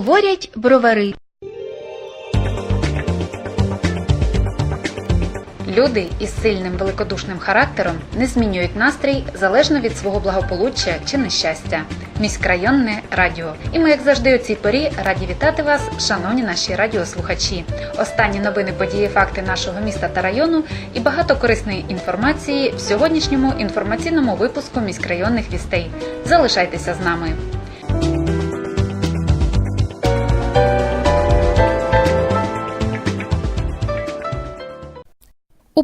Говорять бровари. Люди із сильним великодушним характером не змінюють настрій залежно від свого благополуччя чи нещастя. Міськрайонне радіо. І ми, як завжди, у цій порі раді вітати вас, шановні наші радіослухачі. Останні новини, події, факти нашого міста та району і багато корисної інформації в сьогоднішньому інформаційному випуску міськрайонних вістей. Залишайтеся з нами.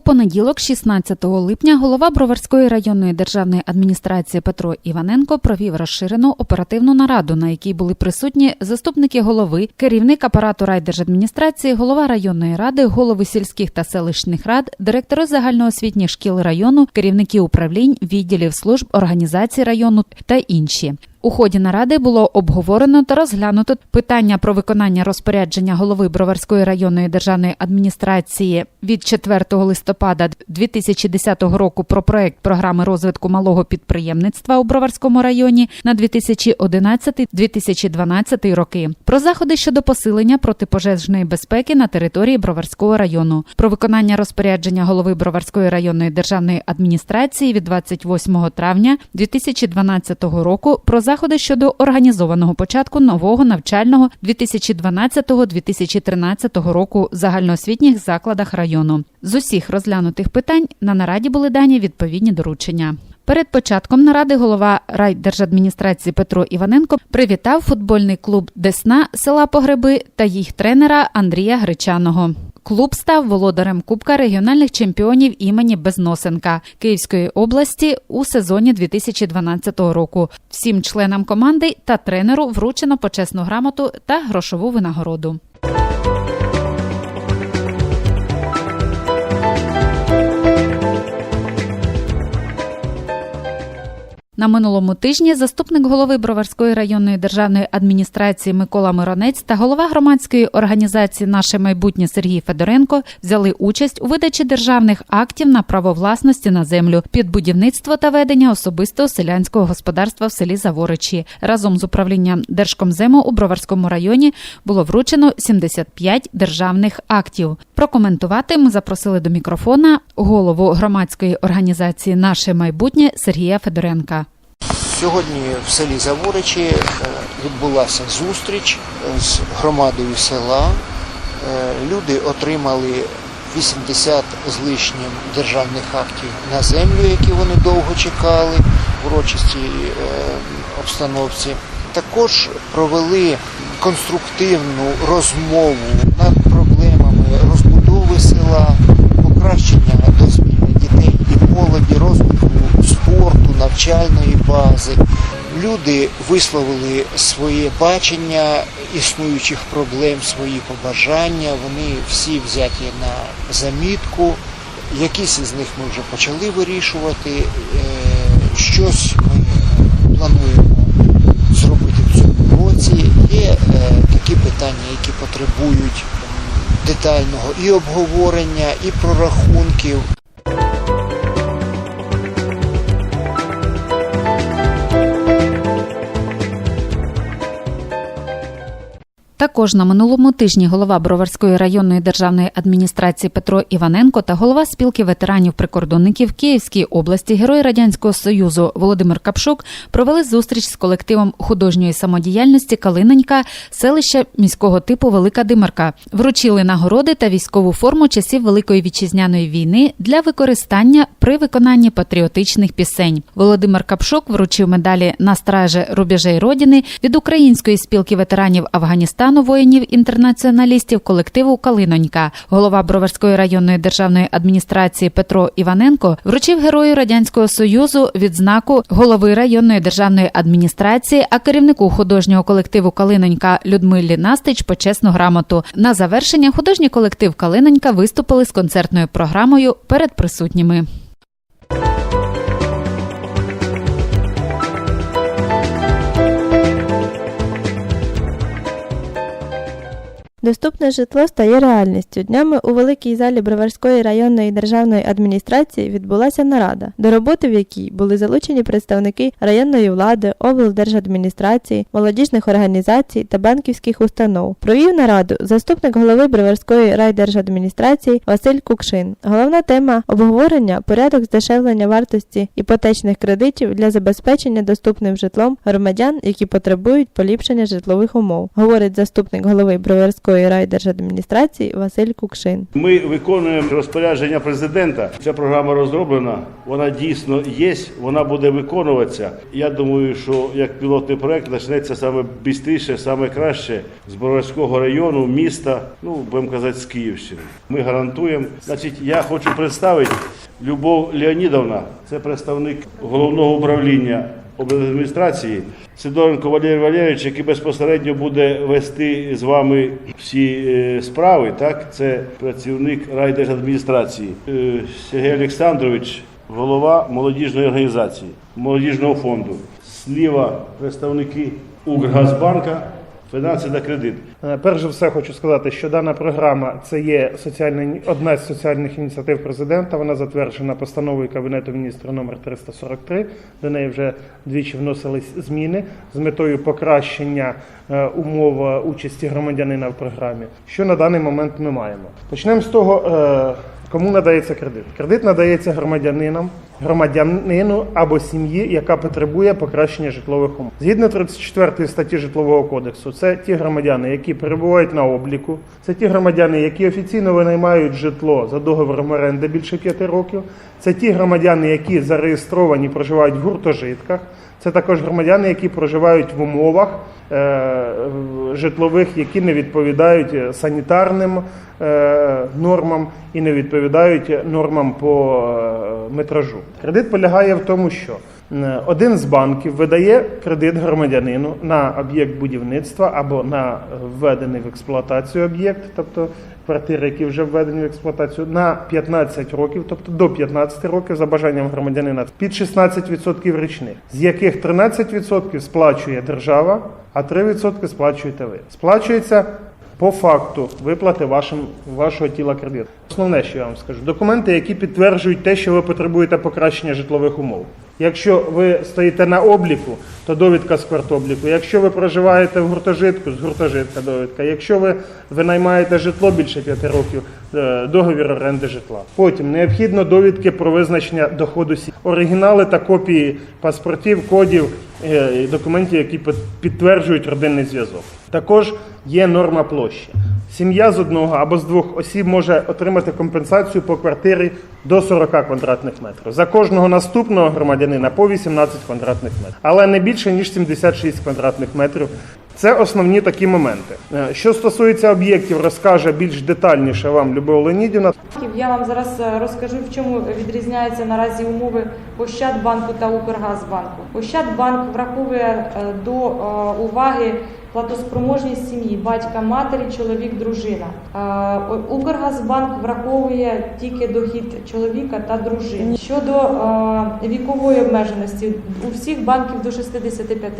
Понеділок, 16 липня, голова Броварської районної державної адміністрації Петро Іваненко провів розширену оперативну нараду, на якій були присутні заступники голови, керівник апарату райдержадміністрації, голова районної ради, голови сільських та селищних рад, директори загальноосвітніх шкіл району, керівники управлінь, відділів служб, організацій району та інші. У ході наради було обговорено та розглянуто питання про виконання розпорядження голови Броварської районної державної адміністрації від 4 листопада 2010 року про проект програми розвитку малого підприємництва у Броварському районі на 2011-2012 роки, про заходи щодо посилення протипожежної безпеки на території Броварського району, про виконання розпорядження голови Броварської районної державної адміністрації від 28 травня 2012 року. Про заходи щодо організованого початку нового навчального 2012-2013 року в загальноосвітніх закладах району. З усіх розглянутих питань на нараді були дані відповідні доручення. Перед початком наради голова райдержадміністрації Петро Іваненко привітав футбольний клуб Десна села Погреби та їх тренера Андрія Гречаного. Клуб став володарем Кубка регіональних чемпіонів імені Безносенка Київської області у сезоні 2012 року. Всім членам команди та тренеру вручено почесну грамоту та грошову винагороду. На минулому тижні заступник голови Броварської районної державної адміністрації Микола Миронець та голова громадської організації Наше майбутнє Сергій Федоренко взяли участь у видачі державних актів на право власності на землю під будівництво та ведення особистого селянського господарства в селі Заворичі. Разом з управлінням Держкомзему у Броварському районі було вручено 75 державних актів. Прокоментувати ми запросили до мікрофона голову громадської організації Наше майбутнє Сергія Федоренка. Сьогодні в селі Заворичі е, відбулася зустріч е, з громадою села. Е, Люди отримали 80 з лишнім державних актів на землю, які вони довго чекали в урочистій обстановці. Також провели конструктивну розмову над проблемами розбудови села, покращення дозвілля дітей і молоді, розвитку спорту, навчальної бази. Люди висловили своє бачення існуючих проблем, свої побажання. Вони всі взяті на замітку. Якісь із них ми вже почали вирішувати. Е, Щось ми плануємо зробити в цьому році. Є е, такі питання, які потребують детального і обговорення, і прорахунків. Також на минулому тижні голова Броварської районної державної адміністрації Петро Іваненко та голова спілки ветеранів прикордонників Київської області, герой радянського союзу Володимир Капшук провели зустріч з колективом художньої самодіяльності Калинонька, селища міського типу Велика Димарка. Вручили нагороди та військову форму часів Великої вітчизняної війни для використання при виконанні патріотичних пісень. Володимир Капшук вручив медалі на стражі рубежей родини від української спілки ветеранів Афганістану воїнів-інтернаціоналістів колективу Калинонька. Голова Броварської районної державної адміністрації Петро Іваненко вручив герою радянського союзу відзнаку голови районної державної адміністрації, а керівнику художнього колективу Калинонька Людмилі Настич почесну грамоту. На завершення художній колектив Калинонька виступили з концертною програмою перед присутніми. Доступне житло стає реальністю. Днями у великій залі Броварської районної державної адміністрації відбулася нарада, до роботи в якій були залучені представники районної влади, облдержадміністрації, молодіжних організацій та банківських установ. Провів нараду заступник голови Броварської райдержадміністрації Василь Кукшин. Головна тема обговорення порядок здешевлення вартості іпотечних кредитів для забезпечення доступним житлом громадян, які потребують поліпшення житлових умов, говорить заступник голови Броварської райдержадміністрації Василь Кукшин. Ми виконуємо розпорядження президента. Ця програма розроблена, вона дійсно є, вона буде виконуватися. Я думаю, що як пілотний проект почнеться саме швидше, саме краще з Боровського району, міста, ну будемо казати, з Київщини. Ми гарантуємо. Значить, я хочу представити Любов Леонідовна, це представник головного управління облдержадміністрації. Сидоренко Валерій Валерійович, який безпосередньо буде вести з вами всі е, справи, так це працівник райдержадміністрації. Е, Сергій Олександрович, голова молодіжної організації, молодіжного фонду. Сліва представники Укргазбанка, фінанси та кредит. Е, Перш за все хочу сказати, що дана програма це є соціальна одна з соціальних ініціатив президента. Вона затверджена постановою Кабінету міністрів номер 343. До неї вже двічі вносились зміни з метою покращення е, умов е, участі громадянина в програмі. Що на даний момент ми маємо? Почнемо з того. Кому надається кредит? Кредит надається громадянинам, громадянину або сім'ї, яка потребує покращення житлових умов. Згідно 34 статті Житлового кодексу, це ті громадяни, які перебувають на обліку, це ті громадяни, які офіційно винаймають житло за договором оренди більше 5 років. Це ті громадяни, які зареєстровані, проживають в гуртожитках. Це також громадяни, які проживають в умовах е, житлових, які не відповідають е, санітарним нормам і не відповідають нормам по е, метражу. Кредит полягає в тому, що е, один з банків видає кредит громадянину на об'єкт будівництва або на введений в експлуатацію об'єкт, тобто квартири, які вже введені в експлуатацію, на 15 років, тобто до 15 років за бажанням громадянина під 16% річних, з яких 13% сплачує держава, а 3% сплачуєте ви. Сплачується по факту виплати вашим, вашого тіла кредиту. Основне, що я вам скажу, документи, які підтверджують те, що ви потребуєте покращення житлових умов. Якщо ви стоїте на обліку, то довідка з квартобліку. Якщо ви проживаєте в гуртожитку, з гуртожитка довідка. Якщо ви винаймаєте житло більше 5 років, е, договір оренди житла. Потім необхідно довідки про визначення доходу сім'ї. оригінали та копії паспортів, кодів документів, які під- підтверджують родинний зв'язок. Також є норма площі. Сім'я з одного або з двох осіб може отримати компенсацію по квартирі до 40 квадратних метрів. За кожного наступного громадянина по 18 квадратних метрів, але не більше ніж 76 квадратних метрів. Це основні такі моменти. Е, Що стосується об'єктів, розкаже більш детальніше вам Любов Леонідівна. Я вам зараз е, розкажу, в чому відрізняються наразі умови Ощадбанку та Укргазбанку. Ощадбанк враховує е, до уваги платоспроможність сім'ї, батька, матері, чоловік, дружина. Укргазбанк враховує тільки дохід чоловіка та дружини. Щодо вікової обмеженості, у всіх банків до 65.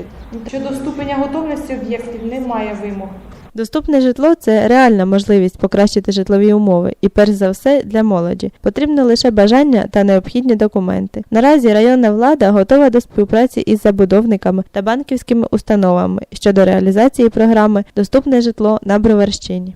Щодо ступеня готовності об'єктів немає вимог. Доступне житло це реальна можливість покращити житлові умови, і перш за все для молоді. Потрібно лише бажання та необхідні документи. Наразі районна влада готова до співпраці із забудовниками та банківськими установами щодо реалізації програми Доступне житло на Броварщині.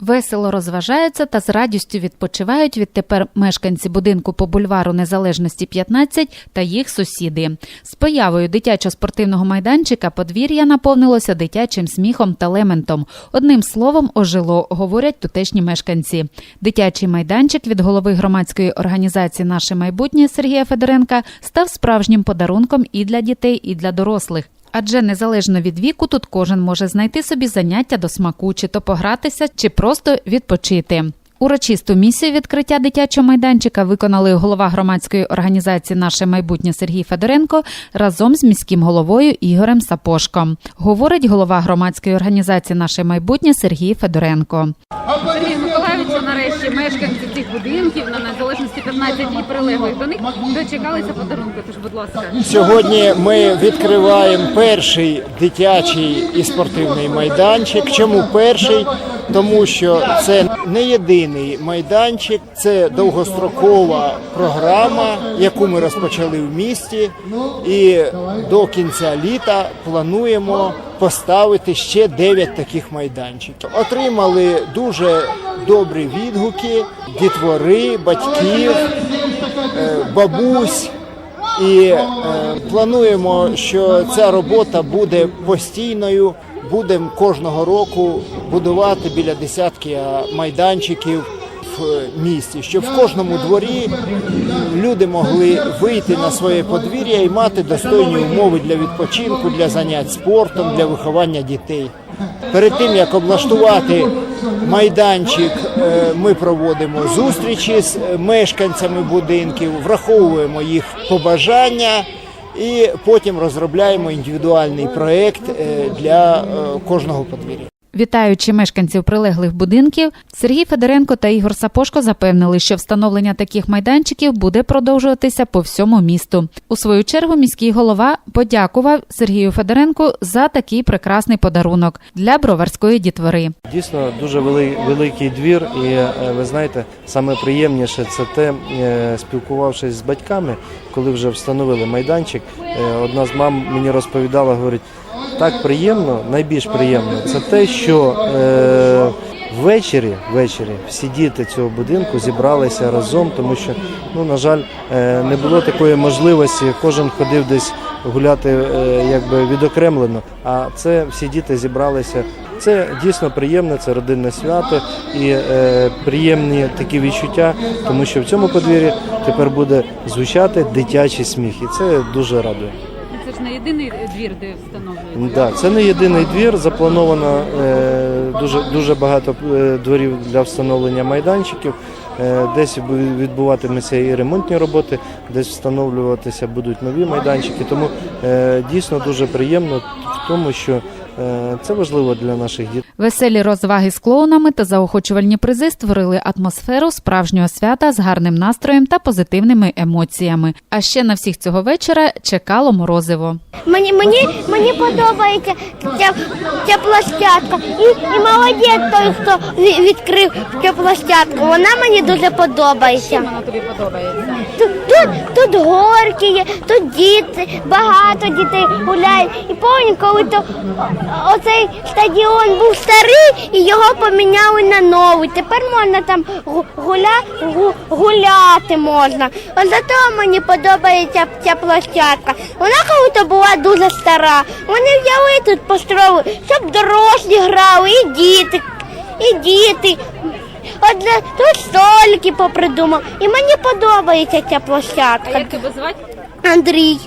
Весело розважаються та з радістю відпочивають відтепер мешканці будинку по бульвару Незалежності 15 та їх сусіди. З появою дитячо-спортивного майданчика подвір'я наповнилося дитячим сміхом та лементом. Одним словом, ожило, говорять тутешні мешканці. Дитячий майданчик від голови громадської організації Наше майбутнє Сергія Федоренка став справжнім подарунком і для дітей, і для дорослих. Адже незалежно від віку, тут кожен може знайти собі заняття до смаку, чи то погратися, чи просто відпочити. Урочисту місію відкриття дитячого майданчика виконали голова громадської організації Наше майбутнє Сергій Федоренко разом з міським головою Ігорем Сапошком. Говорить голова громадської організації Наше майбутнє Сергій Федоренко. Сергію Миколаївичу, нарешті мешканці цих будинків на незалежності 15 12 і прилеглих до них дочекалися подарунку. Тож, будь ласка. Сьогодні ми відкриваємо перший дитячий і спортивний майданчик. Чому перший? Тому що це не єдиний майданчик, це довгострокова програма, яку ми розпочали в місті, і до кінця літа плануємо поставити ще 9 таких майданчиків. Отримали дуже добрі відгуки дітвори, батьків, е, бабусь. І е, плануємо, що ця робота буде постійною. Будемо кожного року будувати біля десятки майданчиків в місті, щоб в кожному дворі люди могли вийти на своє подвір'я і мати достойні умови для відпочинку, для занять спортом, для виховання дітей. Перед тим як облаштувати майданчик, е, ми проводимо зустрічі з е, мешканцями будинків, враховуємо їх побажання. І потім розробляємо індивідуальний проект е, для е, кожного подвір'я. Вітаючи мешканців прилеглих будинків, Сергій Федоренко та Ігор Сапошко запевнили, що встановлення таких майданчиків буде продовжуватися по всьому місту. У свою чергу міський голова подякував Сергію Федоренку за такий прекрасний подарунок для броварської дітвори. Дійсно дуже великий двір, і е, ви знаєте, саме приємніше це те, е, спілкувавшись з батьками, коли вже встановили майданчик. е, Одна з мам мені розповідала, говорить, так приємно, найбільш приємно це те, що е, ввечері, ввечері всі діти цього будинку зібралися разом, тому що, ну на жаль, е, не було такої можливості. Кожен ходив десь гуляти, е, якби відокремлено. А це всі діти зібралися. Це дійсно приємне, це родинне свято і е, приємні такі відчуття, тому що в цьому подвір'ї тепер буде звучати дитячий сміх, і це дуже радує. Не єдиний двір, де встановлюють. Да, це не єдиний двір. Заплановано е, дуже дуже багато е, дворів для встановлення майданчиків. Е, десь бу- відбуватимуться і ремонтні роботи, десь встановлюватися будуть нові майданчики. Тому дійсно дуже приємно в тому, що це важливо для наших дітей. Веселі розваги з клоунами та заохочувальні призи створили атмосферу справжнього свята з гарним настроєм та позитивними емоціями. А ще на всіх цього вечора чекало морозиво. Мені мені мені подобається ця, ця площадка. І, і молодець той, хто відкрив цю площадку. Вона мені дуже подобається. Вона тобі подобається. Тут, тут, горки є, тут діти, багато дітей гуляють. І пам'ятаю, коли то оцей стадіон був старий і його поміняли на новий. Тепер можна там гу- гуля, гу- гуляти можна. От зато мені подобається ця площадка. Вона коли то була дуже стара. Вони взяли тут построїли, щоб дорослі грали, і діти, і діти. От для- тут столики попридумав. І мені подобається ця площадка. Як тебе звати? Андрій.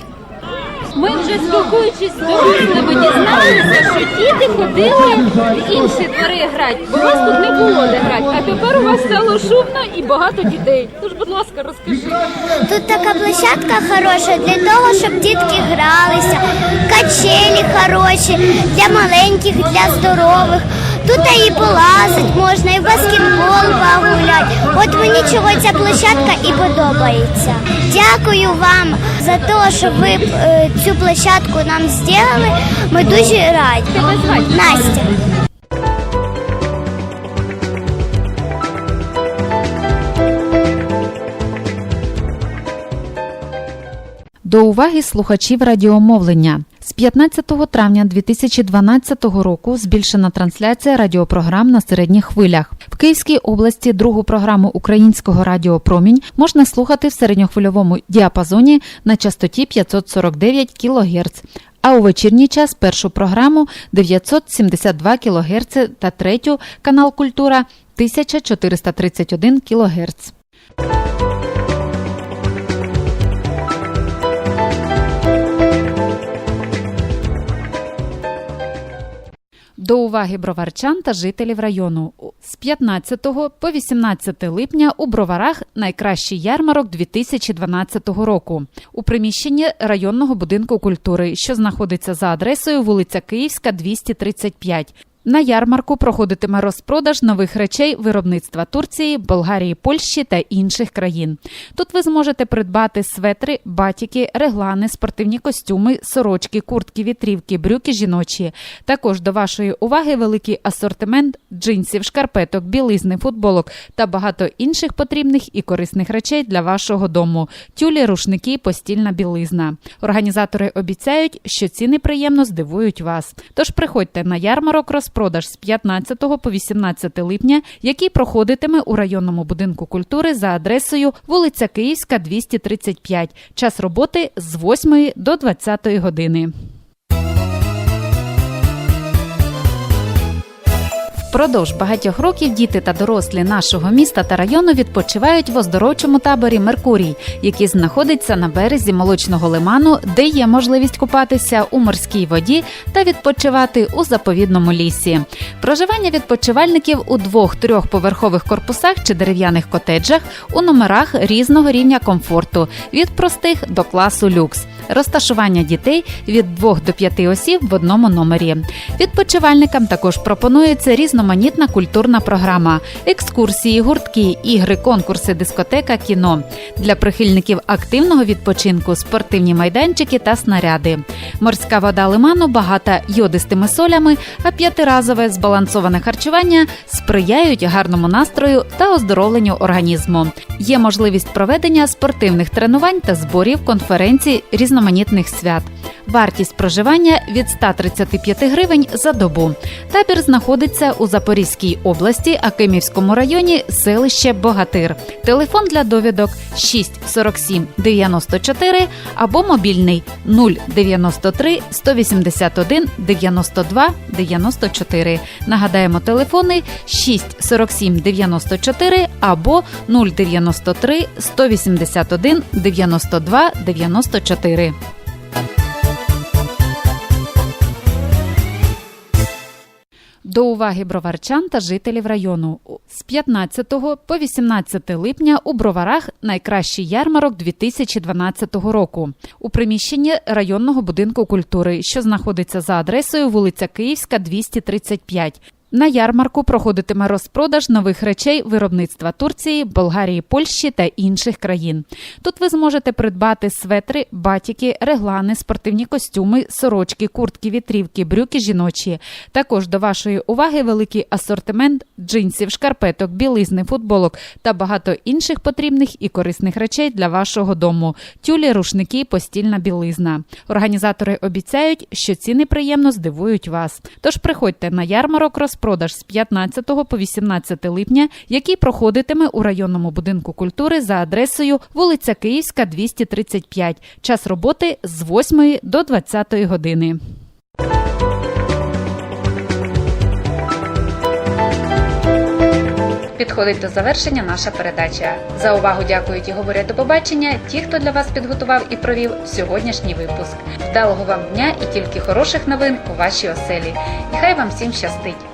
Ми вже спілкуючись з дорослими, дізналися, що діти ходили в інші двори грати, бо вас тут не було де грати. А тепер у вас стало шумно і багато дітей. Тож, будь ласка, розкажи. Тут така площадка хороша для того, щоб дітки гралися, качелі хороші для маленьких, для здорових. Тут і полазить можна, і в баскетбол погуляти. От мені чого ця площадка і подобається. Дякую вам за те, що ви е, цю площадку нам зробили. Ми дуже раді. Настя. До уваги слухачів радіомовлення. З 15 травня 2012 року збільшена трансляція радіопрограм на середніх хвилях. В Київській області другу програму українського радіо Промінь можна слухати в середньохвильовому діапазоні на частоті 549 кГц. А у вечірній час першу програму 972 кГц та третю канал Культура 1431 кГц. До уваги броварчан та жителів району. З 15 по 18 липня у броварах найкращий ярмарок 2012 року у приміщенні районного будинку культури, що знаходиться за адресою вулиця Київська, 235. На ярмарку проходитиме розпродаж нових речей виробництва Турції, Болгарії, Польщі та інших країн. Тут ви зможете придбати светри, батіки, реглани, спортивні костюми, сорочки, куртки, вітрівки, брюки жіночі. Також до вашої уваги великий асортимент джинсів, шкарпеток, білизни, футболок та багато інших потрібних і корисних речей для вашого дому: тюлі, рушники, постільна білизна. Організатори обіцяють, що ціни приємно здивують вас. Тож приходьте на ярмарок розпродаж з 15 по 18 липня, який проходитиме у районному будинку культури за адресою вулиця Київська, 235. Час роботи з 8 до 20 години. Впродовж багатьох років діти та дорослі нашого міста та району відпочивають в оздоровчому таборі Меркурій, який знаходиться на березі молочного лиману, де є можливість купатися у морській воді та відпочивати у заповідному лісі. Проживання відпочивальників у двох трьохповерхових корпусах чи дерев'яних котеджах у номерах різного рівня комфорту від простих до класу люкс. Розташування дітей від 2 до 5 осіб в одному номері. Відпочивальникам також пропонується різноманітна культурна програма: екскурсії, гуртки, ігри, конкурси, дискотека, кіно. Для прихильників активного відпочинку спортивні майданчики та снаряди. Морська вода лиману багата йодистими солями, а п'ятиразове збалансоване харчування сприяють гарному настрою та оздоровленню організму. Є можливість проведення спортивних тренувань та зборів, конференцій, різноманітних свят. Вартість проживання від 135 гривень за добу. Табір знаходиться у Запорізькій області, Акимівському районі, селище Богатир. Телефон для довідок 6 47 94 або мобільний 093 181 92 94. Нагадаємо телефони 6 47 94 або 093 181 92 94. До уваги броварчан та жителів району з 15 по 18 липня у броварах найкращий ярмарок 2012 року у приміщенні районного будинку культури, що знаходиться за адресою вулиця Київська, 235. На ярмарку проходитиме розпродаж нових речей виробництва Турції, Болгарії, Польщі та інших країн. Тут ви зможете придбати светри, батіки, реглани, спортивні костюми, сорочки, куртки, вітрівки, брюки жіночі. Також до вашої уваги великий асортимент джинсів, шкарпеток, білизни, футболок та багато інших потрібних і корисних речей для вашого дому: тюлі, рушники, постільна білизна. Організатори обіцяють, що ціни приємно здивують вас. Тож приходьте на ярмарок розпродаж з 15 по 18 липня, який проходитиме у районному будинку культури за адресою вулиця Київська, 235. Час роботи з 8 до 20 години. Підходить до завершення наша передача. За увагу дякують і говорять до побачення ті, хто для вас підготував і провів сьогоднішній випуск. Вдалого вам дня і тільки хороших новин у вашій оселі. І хай вам всім щастить!